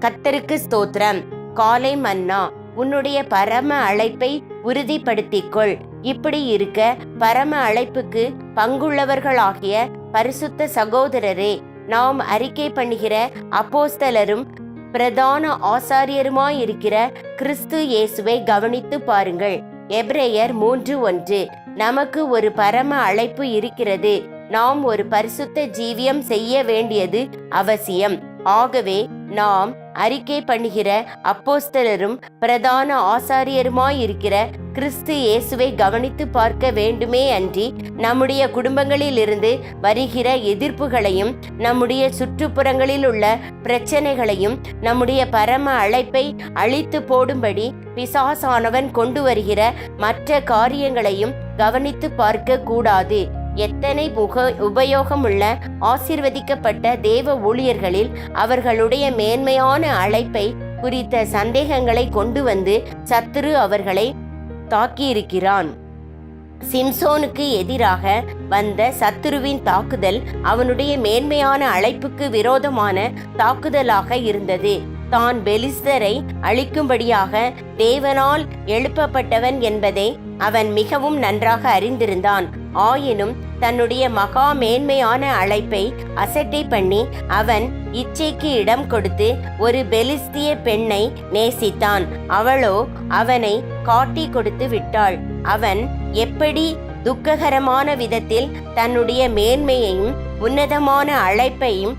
கத்தருக்கு ஸ்தோத்திரம். காலை மன்னா உன்னுடைய பரம அழைப்பை உறுதிப்படுத்திக்கொள். இப்படி இருக்க பரம அழைப்புக்கு பங்குள்ளவர்களாகிய பரிசுத்த சகோதரரே நாம் அறிக்கை பண்ணுகிற அப்போஸ்தலரும் பிரதான ஆசாரியருமாயிருக்கிற கிறிஸ்து இயேசுவை கவனித்து பாருங்கள். எப்ரேயர் மூன்று ஒன்று நமக்கு ஒரு பரம அழைப்பு இருக்கிறது. நாம் ஒரு பரிசுத்த ஜீவியம் செய்ய வேண்டியது அவசியம். ஆகவே நாம் அறிக்கை பண்ணுகிற அப்போஸ்தலரும் பிரதான ஆசாரியருமாயிருக்கிற கிறிஸ்து இயேசுவை கவனித்து பார்க்க வேண்டுமே அன்றி நம்முடைய குடும்பங்களிலிருந்து வருகிற எதிர்ப்புகளையும் நம்முடைய சுற்றுப்புறங்களில் உள்ள பிரச்சனைகளையும் நம்முடைய பரம அழைப்பை அழித்து போடும்படி பிசாசானவன் கொண்டு வருகிற மற்ற காரியங்களையும் கவனித்து பார்க்க கூடாது. எத்தனை முக உபயோகமுள்ள ஆசிர்வதிக்கப்பட்ட தேவ ஊழியர்களில் அவர்களுடைய மேன்மையான அழைப்பை குறித்த சந்தேகங்களை கொண்டு வந்து சத்துரு அவர்களை தாக்கியிருக்கிறான். சிம்சோனுக்கு எதிராக வந்த சத்துருவின் தாக்குதல் அவனுடைய மேன்மையான அழைப்புக்கு விரோதமான தாக்குதலாக இருந்தது. தான் பெலிஸ்தரை அழிக்கும்படியாக தேவனால் எழுப்பப்பட்டவன் என்பதை அவன் மிகவும் நன்றாக அறிந்திருந்தான். ஆயினும் தன்னுடைய மகா மேன்மையான அழைப்பை அசட்டை பண்ணி அவன் இச்சைக்கு இடம் கொடுத்து ஒரு பெலிஸ்திய பெண்ணை நேசித்தான். அவளோ அவனை காட்டி கொடுத்து விட்டாள். அவன் எப்படி துக்ககரமான விதத்தில் தன்னுடைய மேன்மையையும் உன்னதமான அழைப்பையும்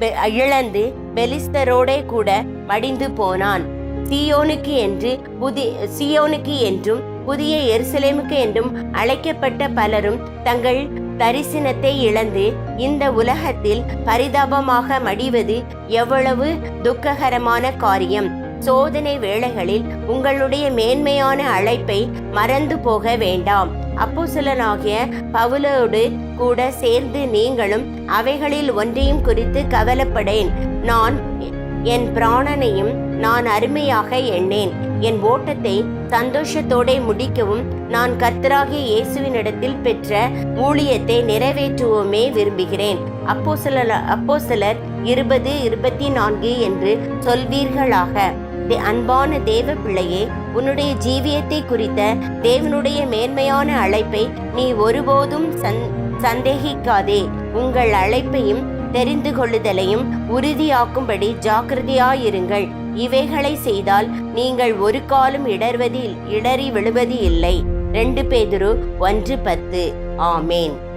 பெ- இழந்து பெலிஸ்தரோடே கூட மடிந்து போனான். சியோனுக்கு என்று புதி சியோனுக்கு என்றும் புதிய எருசலேமுக்கு என்றும் அழைக்கப்பட்ட பலரும் தங்கள் தரிசனத்தை இழந்து இந்த உலகத்தில் பரிதாபமாக மடிவது எவ்வளவு துக்ககரமான காரியம். சோதனை வேளைகளில் உங்களுடைய மேன்மையான அழைப்பை மறந்து போக வேண்டாம். அப்போஸ்தலனாகிய பவுலோடு கூட சேர்ந்து நீங்களும் அவைகளில் ஒன்றையும் குறித்து கவலைப்படேன். நான் என் பிராணனையும் நான் அருமையாக எண்ணேன். என் ஓட்டத்தை சந்தோஷத்தோட முடிக்கவும் நான் கர்த்தராகிய இயேசுவினிடத்தில் பெற்ற ஊழியத்தை நிறைவேற்றுவோமே விரும்புகிறேன். அப்போசல அப்போ சிலர் இருபது இருபத்தி நான்கு என்று சொல்வீர்களாக. தே- அன்பான தேவ பிள்ளையே உன்னுடைய ஜீவியத்தை குறித்த தேவனுடைய மேன்மையான அழைப்பை நீ ஒருபோதும் சந் சந்தேகிக்காதே. உங்கள் அழைப்பையும் தெரிந்து கொள்ளுதலையும் உறுதியாக்கும்படி ஜாக்கிரதையாயிருங்கள். இவைகளை செய்தால் நீங்கள் ஒரு காலம் இடர்வது இடறி விழுவது இல்லை ரெண்டு பேதுரு ஒன்று பத்து. ஆமேன்.